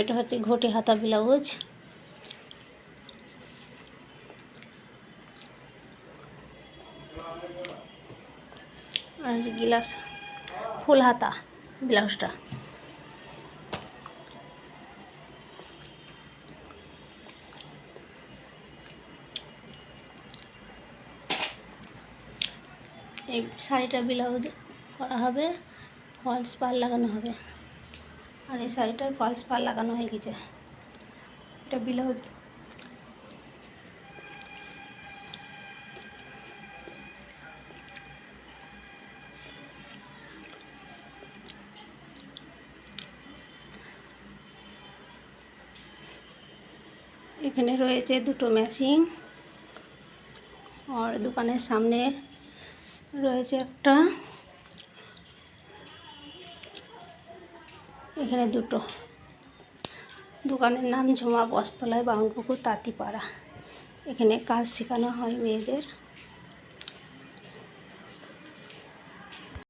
এটা হচ্ছে ঘটি হাতা ব্লাউজ। আর গিলাস, ফুল হাতা ব্লাউজটা। এই শাড়িটা ব্লাউজ করা হবে, ফলস পার লাগানো হবে। আর এই শাড়িটার ফলস পার লাগানো হয়ে গেছে। এটা ব্লাউজ এখানে রয়েছে দুটো মেশিন আর দোকানের সামনে রয়েছে একটা। এখানে দুটো। দোকানের নাম ঝুমা বস্তলায় বাউনপুকুর তাঁতিপাড়া। এখানে কাজ শেখানো হয় মেয়েদের।